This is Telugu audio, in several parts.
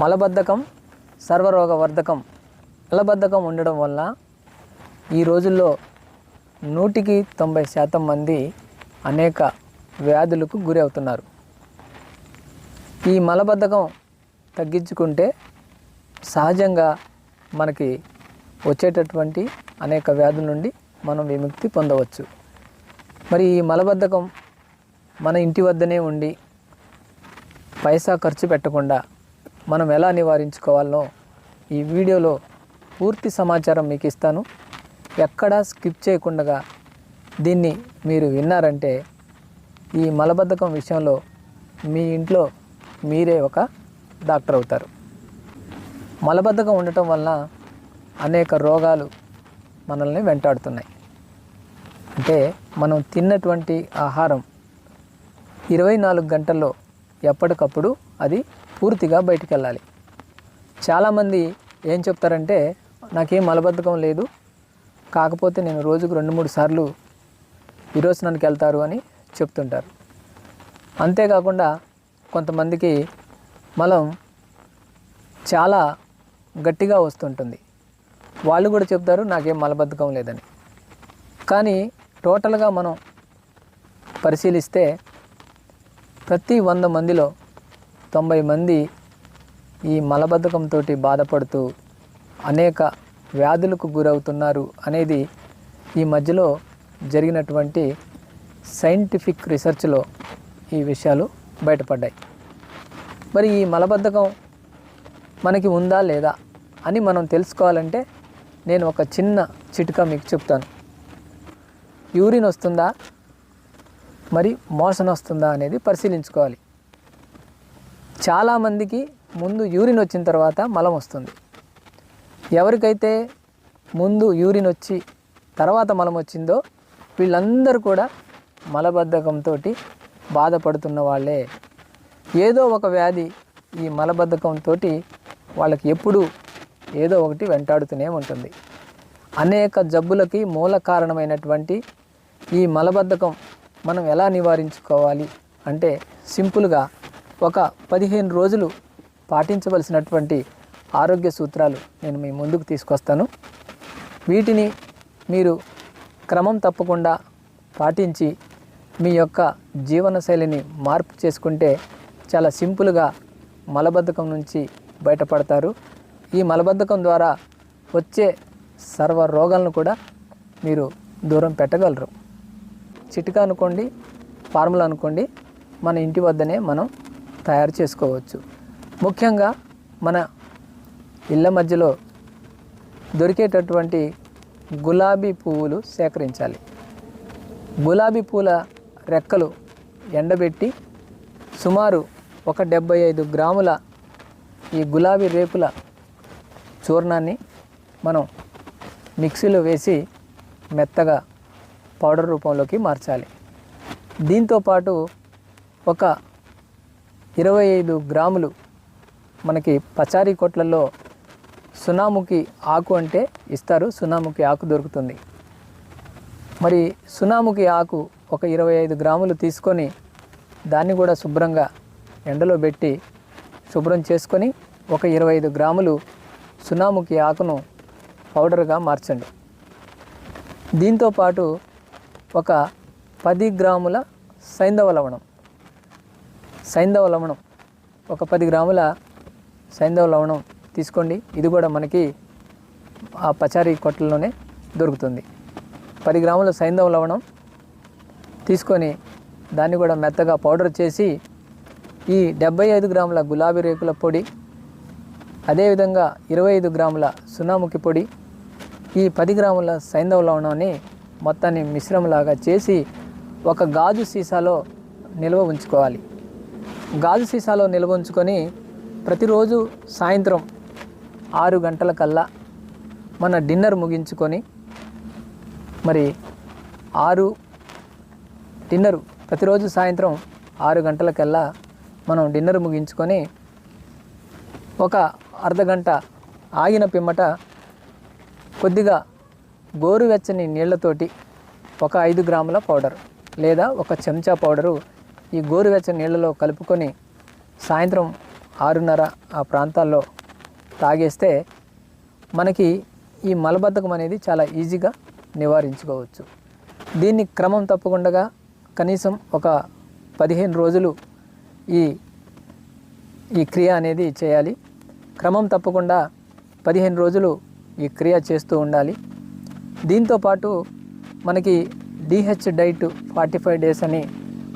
మలబద్ధకం సర్వరోగ వర్ధకం మలబద్ధకం ఉండడం వల్ల ఈ రోజుల్లో నూటికి తొంభై శాతం మంది అనేక వ్యాధులకు గురి అవుతున్నారు. ఈ మలబద్ధకం తగ్గించుకుంటే సహజంగా మనకి వచ్చేటటువంటి అనేక వ్యాధుల నుండి మనం విముక్తి పొందవచ్చు. మరి ఈ మలబద్ధకం మన ఇంటి వద్దనే ఉండి పైసా ఖర్చు పెట్టకుండా మనం ఎలా నివారించుకోవాలనో ఈ వీడియోలో పూర్తి సమాచారం మీకు ఇస్తాను. ఎక్కడా స్కిప్ చేయకుండా దీన్ని మీరు విన్నారంటే ఈ మలబద్ధకం విషయంలో మీ ఇంట్లో మీరే ఒక డాక్టర్ అవుతారు. మలబద్ధకం ఉండటం వలన అనేక రోగాలు మనల్ని వెంటాడుతున్నాయి. అంటే మనం తిన్నటువంటి ఆహారం ఇరవై నాలుగు గంటల్లో ఎప్పటికప్పుడు అది పూర్తిగా బయటికి వెళ్ళాలి చాలామంది ఏం చెప్తారంటే నాకేం మలబద్ధకం లేదు. కాకపోతే నేను రోజుకు రెండు మూడు సార్లు విరోచనానికి వెళ్తారు అని చెప్తుంటారు. అంతేకాకుండా కొంతమందికి మలం చాలా గట్టిగా వస్తుంటుంది. వాళ్ళు కూడా చెప్తారు నాకేం మలబద్ధకం లేదని. కానీ టోటల్గా మనం పరిశీలిస్తే ప్రతి వంద మందిలో తొంభై మంది ఈ మలబద్ధకంతో బాధపడుతూ అనేక వ్యాధులకు గురవుతున్నారు అనేది ఈ మధ్యలో జరిగినటువంటి సైంటిఫిక్ రీసెర్చ్లో ఈ విషయాలు బయటపడ్డాయి. మరి ఈ మలబద్ధకం మనకి ఉందా లేదా అని మనం తెలుసుకోవాలంటే నేను ఒక చిన్న చిట్కా మీకు చెప్తాను. యూరిన్ వస్తుందా? మరి మోషన్ వస్తుందా అనేది పరిశీలించుకోవాలి. చాలామందికి ముందు యూరిన్ వచ్చిన తర్వాత మలం వస్తుంది. ఎవరికైతే ముందు యూరిన్ వచ్చి తర్వాత మలం వచ్చిందో వీళ్ళందరూ కూడా మలబద్ధకంతో బాధపడుతున్న వాళ్ళే. ఏదో ఒక వ్యాధి ఈ మలబద్ధకంతో వాళ్ళకి ఎప్పుడూ ఏదో ఒకటి వెంటాడుతూనే ఉంటుంది. అనేక జబ్బులకి మూల కారణమైనటువంటి ఈ మలబద్ధకం మనం ఎలా నివారించుకోవాలి అంటే సింపుల్గా ఒక పదిహేను రోజులు పాటించవలసినటువంటి ఆరోగ్య సూత్రాలు నేను మీ ముందుకు తీసుకొస్తాను. వీటిని మీరు క్రమం తప్పకుండా పాటించి మీ యొక్క జీవనశైలిని మార్పు చేసుకుంటే చాలా సింపుల్గా మలబద్ధకం నుంచి బయటపడతారు. ఈ మలబద్ధకం ద్వారా వచ్చే సర్వ రోగాలను కూడా మీరు దూరం పెట్టగలరు. చిటికా అనుకోండి ఫార్ములా అనుకోండి మన ఇంటి వద్దనే మనం తయారు చేసుకోవచ్చు. ముఖ్యంగా మన ఇళ్ళ మధ్యలో దొరికేటటువంటి గులాబీ పువ్వులు సేకరించాలి. గులాబీ పూల రెక్కలు ఎండబెట్టి సుమారు ఒక డెబ్బై ఐదు గ్రాముల ఈ గులాబీ రేకుల చూర్ణాన్ని మనం మిక్సీలో వేసి మెత్తగా పౌడర్ రూపంలోకి మార్చాలి. దీంతోపాటు ఒక ఇరవై ఐదు గ్రాములు మనకి పచారీ కొట్లలో సునాముకి ఆకు అంటే ఇస్తారు. సునాముకి ఆకు దొరుకుతుంది. మరి సునాముకి ఆకు ఒక ఇరవై ఐదు గ్రాములు తీసుకొని దాన్ని కూడా శుభ్రంగా ఎండలో పెట్టి శుభ్రం చేసుకొని ఒక ఇరవై ఐదు గ్రాములు సునాముకి ఆకును పౌడర్గా మార్చండి. దీంతోపాటు ఒక పది గ్రాముల సైంధవ లవణం. సైంధవ లవణం. ఒక పది గ్రాముల సైంధవ లవణం తీసుకోండి. ఇది కూడా మనకి ఆ పచారీ కొట్టల్లోనే దొరుకుతుంది. పది గ్రాముల సైంధవ లవణం తీసుకొని దాన్ని కూడా మెత్తగా పౌడర్ చేసి ఈ డెబ్బై ఐదు గ్రాముల గులాబీ రేకుల పొడి అదేవిధంగా ఇరవై ఐదు గ్రాముల సున్నాముఖి పొడి ఈ పది గ్రాముల సైంధవ లవణాన్ని మొత్తాన్ని మిశ్రమలాగా చేసి ఒక గాజు సీసాలో నిల్వ ఉంచుకోవాలి. గాజు సీసాలో నిల్వ ఉంచుకొని ప్రతిరోజు సాయంత్రం ఆరు గంటల కల్లా మన డిన్నర్ ముగించుకొని మరి ఆరు డిన్నర్ ప్రతిరోజు సాయంత్రం ఆరు గంటలకల్లా మనం డిన్నర్ ముగించుకొని ఒక అర్ధగంట ఆగిన పిమ్మట కొద్దిగా గోరువెచ్చని నీళ్ళతోటి ఒక ఐదు గ్రాముల పౌడర్ లేదా ఒక చెంచా పౌడరు ఈ గోరువెచ్చని నీళ్ళలో కలుపుకొని సాయంత్రం ఆరున్నర ఆ ప్రాంతాల్లో తాగేస్తే మనకి ఈ మలబద్ధకం అనేది చాలా ఈజీగా నివారించుకోవచ్చు. దీన్ని క్రమం తప్పకుండా కనీసం ఒక పదిహేను రోజులు ఈ ఈ క్రియ అనేది చేయాలి. క్రమం తప్పకుండా పదిహేను రోజులు ఈ క్రియ చేస్తూ ఉండాలి. దీంతోపాటు మనకి DH diet forty five days అని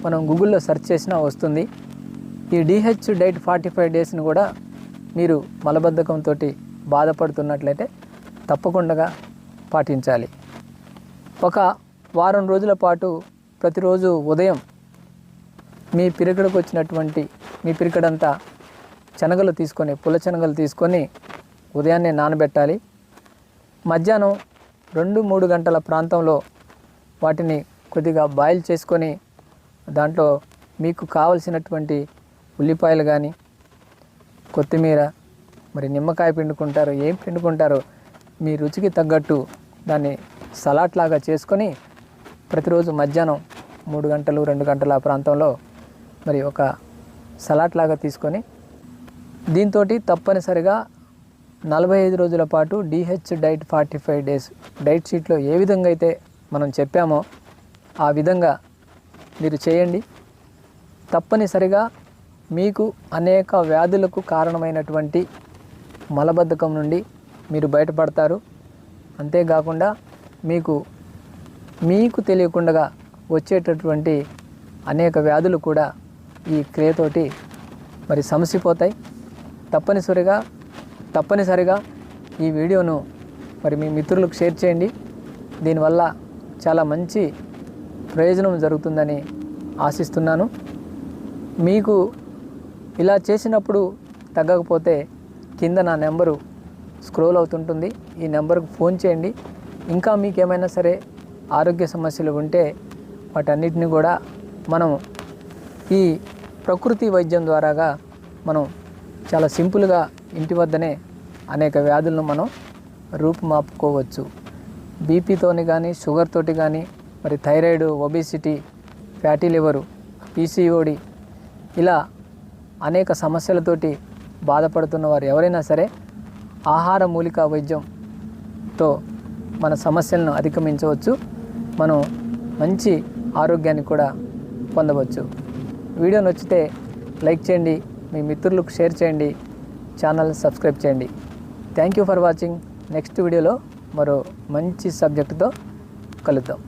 మనం గూగుల్లో సెర్చ్ చేసినా వస్తుంది. ఈ డిహెచ్ డైట్ ఫార్టీ ఫైవ్ డేస్ని కూడా మీరు మలబద్ధకంతో బాధపడుతున్నట్లయితే తప్పకుండా పాటించాలి. ఒక వారం రోజుల పాటు ప్రతిరోజు ఉదయం మీ పిరికడకు వచ్చినటువంటి మీ పిరికడంతా శనగలు తీసుకొని పుల్ల శనగలు తీసుకొని ఉదయాన్నే నానబెట్టాలి. మధ్యాహ్నం రెండు మూడు గంటల ప్రాంతంలో వాటిని కొద్దిగా బాయిల్ చేసుకొని దాంట్లో మీకు కావలసినటువంటి ఉల్లిపాయలు కానీ కొత్తిమీర మరి నిమ్మకాయ పిండుకుంటారు ఏం పిండుకుంటారు మీ రుచికి తగ్గట్టు దాన్ని సలాడ్ లాగా చేసుకొని ప్రతిరోజు మధ్యాహ్నం మూడు గంటలు రెండు గంటల ఆ ప్రాంతంలో మరి ఒక సలాడ్ లాగా తీసుకొని దీంతో తప్పనిసరిగా నలభై ఐదు రోజుల పాటు DH diet forty five days diet షీట్లో ఏ విధంగా అయితే మనం చెప్పామో ఆ విధంగా మీరు చేయండి. తప్పనిసరిగా మీకు అనేక వ్యాధులకు కారణమైనటువంటి మలబద్ధకం నుండి మీరు బయటపడతారు. అంతేకాకుండా మీకు మీకు తెలియకుండా వచ్చేటటువంటి అనేక వ్యాధులు కూడా ఈ క్రియతోటి మరి సమసిపోతాయి. తప్పనిసరిగా తప్పనిసరిగా ఈ వీడియోను మరి మీ మిత్రులకు షేర్ చేయండి. దీనివల్ల చాలా మంచి ప్రయోజనం జరుగుతుందని ఆశిస్తున్నాను. మీకు ఇలా చేసినప్పుడు తగ్గకపోతే కింద నా నెంబరు స్క్రోల్ అవుతుంటుంది. ఈ నెంబర్కు ఫోన్ చేయండి. ఇంకా మీకు ఏమైనా సరే ఆరోగ్య సమస్యలు ఉంటే వాటన్నిటిని కూడా మనం ఈ ప్రకృతి వైద్యం ద్వారాగా మనం చాలా సింపుల్గా ఇంటి వద్దనే అనేక వ్యాధులను మనం రూపుమాపుకోవచ్చు. బీపీతోని కానీ షుగర్ తోటి కానీ మరి thyroid obesity fatty liver PCOD ఇలా అనేక సమస్యలతోటి బాధపడుతున్న వారు ఎవరైనా సరే ఆహార మూలిక వైద్యంతో మన సమస్యలను అధిగమించవచ్చు. మనం మంచి ఆరోగ్యాన్ని కూడా పొందవచ్చు. వీడియో నచ్చితే లైక్ చేయండి మీ మిత్రులకు షేర్ చేయండి ఛానల్ సబ్స్క్రైబ్ చేయండి. Thank you for watching. Next వీడియోలో మరో మంచి సబ్జెక్టుతో కలుద్దాం.